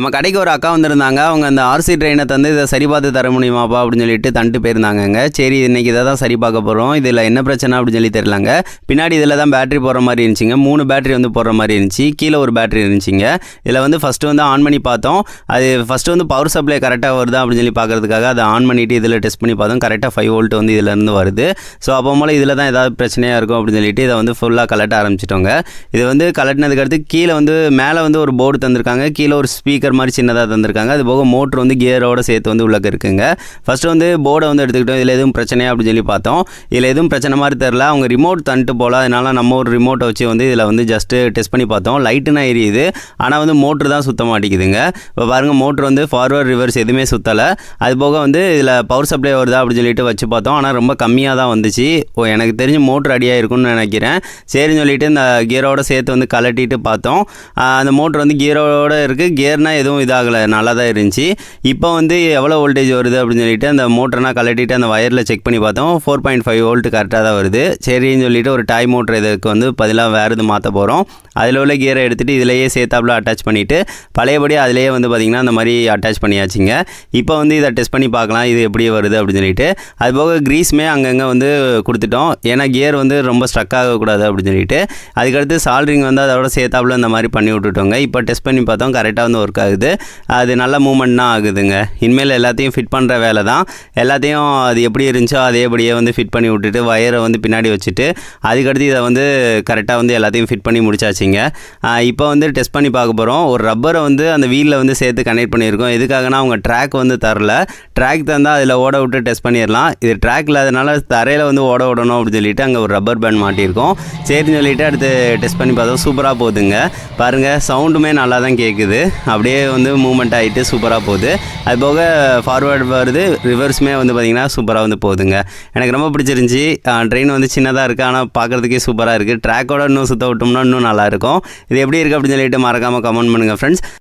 நம்ம கடைக்கு ஒரு அக்கா வந்திருந்தாங்க. அவங்க அந்த ஆர்சி ட்ரெயினை தந்து இதை சரி பார்த்து தர முடியுமாப்பா அப்படின்னு சொல்லிட்டு தந்துட்டு போயிருந்தாங்கங்க. சரி இன்னைக்கு இதை தான் சரி பார்க்க போகிறோம் இதில் என்ன பிரச்சனை அப்படின்னு சொல்லி தெரிலங்க பின்னாடி இதில் தான் பேட்டரி போடுற மாதிரி இருந்துச்சுங்க. மூணு பேட்டரி வந்து போடுற மாதிரி இருந்துச்சு. கீழே ஒரு பேட்டரி இருந்துச்சுங்க. இதில் வந்து ஃபஸ்ட்டு வந்து ஆன் பண்ணி பார்த்தோம். அது ஃபஸ்ட்டு வந்து பவர் சப்ளை கரெக்டாக வருதா அப்படின்னு சொல்லி பார்க்குறதுக்காக அதை ஆன் பண்ணிவிட்டு இதில் டெஸ்ட் பண்ணி பார்த்தோம். கரெக்டாக ஃபைவ் வோல்ட் வந்து இதிலேருந்து வருது. ஸோ அப்போ போல் இதில் தான் ஏதாவது பிரச்சனையாக இருக்கும் அப்படின்னு சொல்லிட்டு இதை வந்து ஃபுல்லாக கலட்ட ஆரம்பிச்சிட்டோங்க. இது வந்து கலட்டினதுக்கு அடுத்து கீழே வந்து மேலே வந்து ஒரு போர்டு தந்திருக்காங்க. கீழே ஒரு ஸ்பீக்கர் மாதிரி சின்னதாக தந்திருக்காங்க. அது போக மோட்ரு வந்து கியரோட சேர்த்து வந்து உள்ளக்க இருக்குங்க. ஃபஸ்ட்டு வந்து போர்டை வந்து எடுத்துக்கிட்டோம். இதில் எதுவும் பிரச்சனையா அப்படின்னு சொல்லி பார்த்தோம். இதில் எதுவும் பிரச்சனை மாதிரி தெரில அவங்க ரிமோட் தந்துட்டு போல. அதனால நம்ம ஒரு ரிமோட்டை வச்சு வந்து இதில் வந்து ஜஸ்ட்டு டெஸ்ட் பண்ணி பார்த்தோம். லைட்டுனா எரியுது. ஆனால் வந்து மோட்ரு தான் சுத்த மாட்டேங்குதுங்க. இப்போ பாருங்கள் மோட்ரு வந்து ஃபார்வர்ட் ரிவர்ஸ் எதுவுமே சுத்தலை. அது போக வந்து இதில் பவர் சப்ளை வருதா அப்படின்னு சொல்லிட்டு வச்சு பார்த்தோம். ஆனால் ரொம்ப கம்மியாக தான் வந்துச்சு. ஓ எனக்கு தெரிஞ்சு மோட்ரு அடியாக இருக்கும்னு நினைக்கிறேன். சரின்னு சொல்லிட்டு இந்த கியரோட சேர்த்து வந்து கலட்டிட்டு பார்த்தோம். அந்த மோட்ரு வந்து கியரோட இருக்குது கியர்னால் எதுவும் இதாகலை நல்லா தான் இருந்துச்சு. இப்போ வந்து எவ்வளோ வோல்டேஜ் வருது அப்படின்னு சொல்லிட்டு அந்த மோட்டர்னால் கலட்டிட்டு அந்த வயரில் செக் பண்ணி பார்த்தோம். ஃபோர் பாயிண்ட் ஃபைவ் வோல்ட் கரெக்டாக தான் வருது. சரின்னு சொல்லிட்டு ஒரு டாய் மோட்டர் இதுக்கு வந்து பதிலாக வேறு இது மாற்ற போகிறோம் அதில் உள்ள கியரை எடுத்துகிட்டு இதிலேயே சேர்த்தாப்பில் அட்டாச் பண்ணிவிட்டு பழையபடி அதிலேயே வந்து பார்த்திங்கன்னா அந்த மாதிரி அட்டாச் பண்ணியாச்சுங்க. இப்போ வந்து இதை டெஸ்ட் பண்ணி பார்க்கலாம் இது எப்படி வருது அப்படின்னு சொல்லிட்டு. அது போக க்ரீஸுமே அங்கங்கே வந்து கொடுத்துட்டோம். ஏன்னா கியர் வந்து ரொம்ப ஸ்ட்ரக் ஆகக்கூடாது அப்படின்னு சொல்லிட்டு. அதுக்கடுத்து சால்ட்ரிங் வந்து அதோட சேர்த்தாப்பில் இந்த மாதிரி பண்ணி விட்டுட்டோங்க. இப்போ டெஸ்ட் பண்ணி பார்த்தோம் கரெக்டாக வந்து ஒர்க் ஆகுது. அது நல்ல மூமெண்ட் தான் ஆகுதுங்க. இனிமேல் எல்லாத்தையும் ஃபிட் பண்ணுற வேலை தான். எல்லாத்தையும் அது எப்படி இருந்துச்சோ அதேபடியே வந்து ஃபிட் பண்ணி விட்டுட்டு வயரை வந்து பின்னாடி வச்சுட்டு அதுக்கடுத்து இதை வந்து கரெக்டாக வந்து எல்லாத்தையும் ஃபிட் பண்ணி முடிச்சாச்சுங்க. ஆஹ் இப்போ வந்து டெஸ்ட் பண்ணி பார்க்க போகிறோம் ஒரு ரப்பரை வந்து அந்த வீலில் வந்து சேர்த்து கனெக்ட் பண்ணியிருக்கோம். எதுக்காகனா அவங்க ட்ராக் வந்து தரல. ட்ராக் தந்தால் அதில் ஓட விட்டு டெஸ்ட் பண்ணிடலாம். இது ட்ராக் இல்லாதனால தரையில் வந்து ஓட விடணும் அப்படின்னு சொல்லிட்டு அங்கே ஒரு ரப்பர் பேண்ட் மாட்டியிருக்கோம். சரின்னு சொல்லிட்டு அடுத்து டெஸ்ட் பண்ணி பார்த்தோம். சூப்பராக போகுதுங்க. பாருங்கள் சவுண்டுமே நல்லா தான் கேட்குது அப்படியே வந்து மூமெண்ட் ஆகிட்டு சூப்பராக போகுது. அது போக ஃபார்வேர்டு வருது. ரிவர்ஸுமே வந்து பார்த்திங்கன்னா சூப்பராக வந்து போகுதுங்க. எனக்கு ரொம்ப பிடிச்சிருந்துச்சி. ட்ரெயின் வந்து சின்னதாக இருக்குது ஆனால் பார்க்குறதுக்கே சூப்பராக இருக்குது ட்ராக்கோட இன்னும் சுத்த விட்டோம்னா இன்னும் நல்லா நல்லாயிருக்கும் இது எப்படி இருக்குது அப்படின்னு சொல்லிட்டு மறக்காமல் கமெண்ட் பண்ணுங்கள் ஃப்ரெண்ட்ஸ்